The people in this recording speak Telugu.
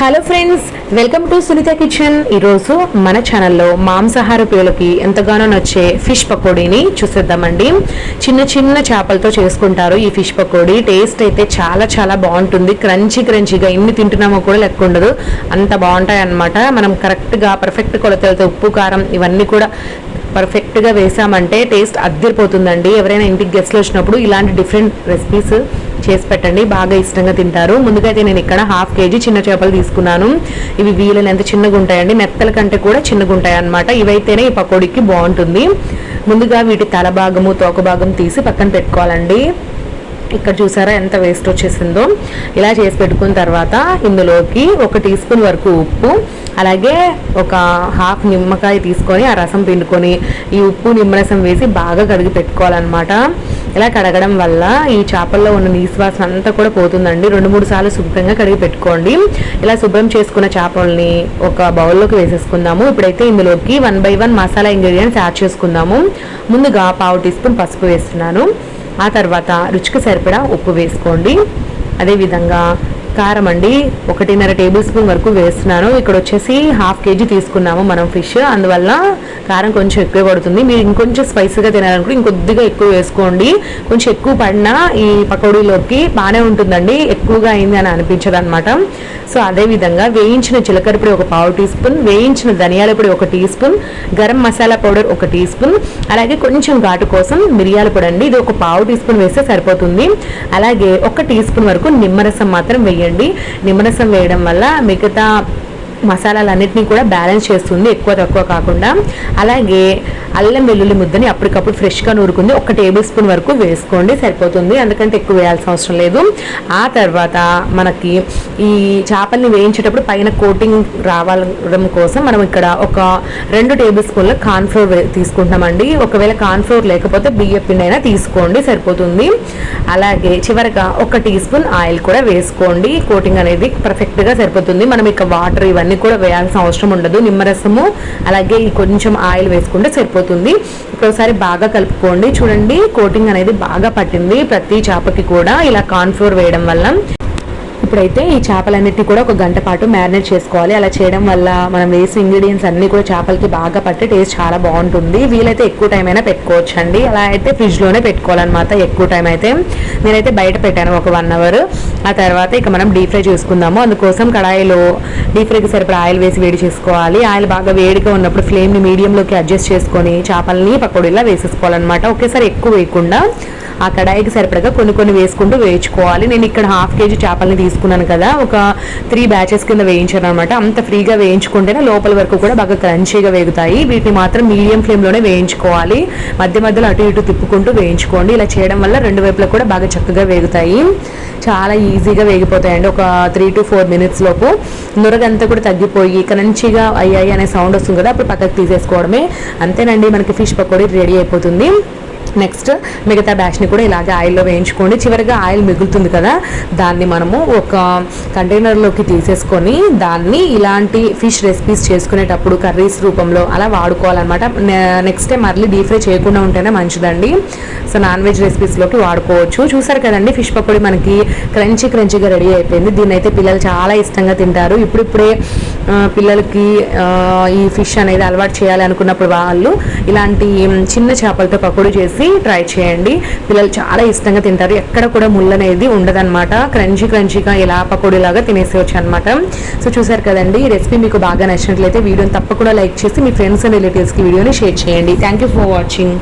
Hello friends welcome to Sunitha kitchen ఈరోజు మన ఛానల్లో మాంసాహార ప్రియులకి ఎంతగానో నచ్చే ఫిష్ పకోడీని చూసేద్దామండి. చిన్న చిన్న చేపలతో చేసుకుంటారు ఈ ఫిష్ పకోడీ. టేస్ట్ అయితే చాలా చాలా బాగుంటుంది. క్రంచీ క్రంచీగా ఎన్ని తింటున్నామో కూడా లెక్క ఉండదు. అంత బాగుంటాయి అన్నమాట మనం కరెక్ట్గా పర్ఫెక్ట్ కొలతలతో ఉప్పు కారం ఇవన్నీ కూడా పర్ఫెక్ట్గా వేసామంటే టేస్ట్ అద్దరిపోతుందండి. ఎవరైనా ఇంటికి గెస్ట్లు వచ్చినప్పుడు ఇలాంటి డిఫరెంట్ రెసిపీస్ చేసి పెట్టండి. బాగా ఇష్టంగా తింటారు. ముందుగా అయితే నేను ఇక్కడ హాఫ్ కేజీ చిన్న చేపలు తీసుకున్నాను. ఇవి వీలైనంత చిన్నగా ఉంటాయండి? మెత్తల కంటే కూడా చిన్నగా ఉంటాయి అనమాట ఇవైతేనే ఈ పకోడీకి బాగుంటుంది. ముందుగా వీటి తల భాగము తోక భాగం తీసి పక్కన పెట్టుకోవాలండి. ఇక్కడ చూసారా ఎంత వేస్ట్ వచ్చేసిందో. ఇలా చేసి పెట్టుకున్న తర్వాత ఇందులోకి ఒక టీ స్పూన్ వరకు ఉప్పు అలాగే ఒక హాఫ్ నిమ్మకాయ తీసుకొని ఆ రసం పిండుకొని ఈ ఉప్పు నిమ్మరసం వేసి బాగా కడిగి పెట్టుకోవాలన్నమాట. ఇలా కడగడం వల్ల ఈ చేపల్లో ఉన్న నీసువాసన అంతా కూడా పోతుందండి. రెండు మూడు సార్లు శుభ్రంగా కడిగి పెట్టుకోండి. ఇలా శుభ్రం చేసుకున్న చేపల్ని ఒక బౌల్లోకి వేసేసుకుందాము. ఇప్పుడైతే ఇందులోకి one by one masala ingredients add చేసుకుందాము. ముందుగా పావు టీ స్పూన్ పసుపు వేస్తున్నాను. ఆ తర్వాత రుచికి సరిపడా ఉప్పు వేసుకోండి. అదేవిధంగా కారం అండి. ఒకటిన్నర టేబుల్ స్పూన్ వరకు వేస్తున్నాను. ఇక్కడ వచ్చేసి హాఫ్ కేజీ తీసుకున్నాము మనం ఫిష్. అందువల్ల కారం కొంచెం ఎక్కువ పడుతుంది. మీరు ఇంకొంచెం స్పైసీగా తినాలనుకుంటే ఇంకొద్దిగా ఎక్కువ వేసుకోండి. కొంచెం ఎక్కువ పడినా ఈ పకోడీలోకి బాగానే ఉంటుందండి. ఎక్కువగా అయింది అని అనిపించదు అనమాట సో అదేవిధంగా వేయించిన జీలకర్ర పొడి ఒక పావు టీ స్పూన్ వేయించిన ధనియాల పొడి ఒక teaspoon garam masala powder ఒక టీ స్పూన్ అలాగే కొంచెం ఘాటు కోసం మిరియాల పొడి అండి. ఇది ఒక పావు టీ స్పూన్ వేస్తే సరిపోతుంది. అలాగే ఒక టీ స్పూన్ వరకు నిమ్మరసం మాత్రం వేయండి. నిమ్మరసం వేయడం వల్ల మిగతా మసాలాలన్నింటినీ కూడా బ్యాలెన్స్ చేస్తుంది ఎక్కువ తక్కువ కాకుండా. అలాగే అల్లం వెల్లుల్లి ముద్దని అప్పటికప్పుడు ఫ్రెష్గా నూరుకుంది. ఒక టేబుల్ స్పూన్ వరకు వేసుకోండి సరిపోతుంది. అందుకంటే ఎక్కువ వేయాల్సిన అవసరం లేదు. ఆ తర్వాత మనకి ఈ చేపల్ని వేయించేటప్పుడు పైన కోటింగ్ రావడం కోసం మనం ఇక్కడ ఒక రెండు టేబుల్ స్పూన్ల కార్న్ఫ్లోర్ తీసుకుంటామండి ఒకవేళ కార్న్ఫ్లోర్ లేకపోతే బియ్య పిండి అయినా తీసుకోండి సరిపోతుంది. అలాగే చివరగా ఒక టీ స్పూన్ ఆయిల్ కూడా వేసుకోండి. కోటింగ్ అనేది పర్ఫెక్ట్గా సరిపోతుంది. మనం ఇక వాటర్ ఇవన్నీ కూడా వేయాల్సిన అవసరం ఉండదు. నిమ్మరసము అలాగే ఈ కొంచెం ఆయిల్ వేసుకుంటే సరిపోతుంది. ఇప్పుడు ఒకసారి బాగా కలుపుకోండి. చూడండి కోటింగ్ అనేది బాగా పట్టింది ప్రతి చేపకి కూడా. ఇలా కార్న్ఫ్లోర్ వేయడం వల్ల. ఇప్పుడైతే ఈ చేపలన్నిటిని కూడా ఒక గంట పాటు మ్యారినేట్ చేసుకోవాలి. అలా చేయడం వల్ల మనం వేసిన ఇంగ్రీడియంట్స్ అన్నీ కూడా చేపలకి బాగా పట్టి టేస్ట్ చాలా బాగుంటుంది. వీలైతే ఎక్కువ టైం అయినా పెట్టుకోవచ్చు అండి అలా అయితే ఫ్రిడ్జ్లోనే పెట్టుకోవాలన్నమాట ఎక్కువ టైం అయితే. నేనైతే బయట పెట్టాను ఒక వన్ అవర్ ఆ తర్వాత ఇక మనం డీప్ ఫ్రై చేసుకుందాము. అందుకోసం కడాయిలో డీప్ ఫ్రైకి సరిపడా ఆయిల్ వేసి వేడి చేసుకోవాలి. ఆయిల్ బాగా వేడిగా ఉన్నప్పుడు ఫ్లేమ్ని మీడియంలోకి అడ్జస్ట్ చేసుకొని చేపల్ని పకోడీలా వేసేసుకోవాలన్నమాట. ఒకేసారి ఎక్కువ వేయకుండా ఆ కడాయికి సరిపడగా కొన్ని కొన్ని వేసుకుంటూ వేయించుకోవాలి. నేను ఇక్కడ హాఫ్ కేజీ చేపల్ని తీసుకున్నాను కదా ఒక త్రీ బ్యాచెస్ కింద వేయించాను అనమాట అంత ఫ్రీగా వేయించుకుంటేనే లోపల వరకు కూడా బాగా క్రంచీగా వేగుతాయి. వీటిని మాత్రం మీడియం ఫ్లేమ్లోనే వేయించుకోవాలి. మధ్య మధ్యలో అటు ఇటు తిప్పుకుంటూ వేయించుకోండి. ఇలా చేయడం వల్ల రెండు వైపులా కూడా బాగా చక్కగా వేగుతాయి. చాలా ఈజీగా వేగిపోతాయండి. ఒక త్రీ టు ఫోర్ మినిట్స్ లోపు నురగంతా కూడా తగ్గిపోయి క్రంచీగా అయ్యాయి అనే సౌండ్ వస్తుంది కదా అప్పుడు పక్కకు తీసేసుకోవడమే. అంతేనండి మనకి ఫిష్ పకోడీ రెడీ అయిపోతుంది. నెక్స్ట్ మిగతా బ్యాచ్ని కూడా ఇలాగే ఆయిల్లో వేయించుకోండి. చివరిగా ఆయిల్ మిగులుతుంది కదా దాన్ని మనము ఒక కంటైనర్లోకి తీసేసుకొని దాన్ని ఇలాంటి ఫిష్ రెసిపీస్ చేసుకునేటప్పుడు కర్రీస్ రూపంలో అలా వాడుకోవాలన్నమాట. నెక్స్ట్ డే మళ్ళీ డీప్ ఫ్రై చేయకుండా ఉంటేనే మంచిదండి. సో నాన్ వెజ్ రెసిపీస్లోకి వాడుకోవచ్చు. చూసారు కదండి ఫిష్ పకోడీ మనకి క్రంచీ క్రంచీగా రెడీ అయిపోయింది. దీన్ని అయితే పిల్లలు చాలా ఇష్టంగా తింటారు. ఇప్పుడిప్పుడే పిల్లలకి ఈ ఫిష్ అనేది అలవాటు చేయాలి అనుకున్నప్పుడు వాళ్ళు ఇలాంటి చిన్న చేపలతో పకోడీ చేసి ట్రై చేయండి. పిల్లలు చాలా ఇష్టంగా తింటారు. ఎక్కడ కూడా ముళ్ళు అనేది ఉండదనమాట క్రంచీ క్రంచీగా ఇలా పకోడీలాగా లాగా తినేసేవచ్చు అనమాట సో చూసారు కదండి ఈ రెసిపీ మీకు బాగా నచ్చినట్లయితే వీడియోని తప్పకుండా లైక్ చేసి మీ ఫ్రెండ్స్ అండ్ రిలేటివ్స్కి వీడియోని షేర్ చేయండి. Thank you for watching.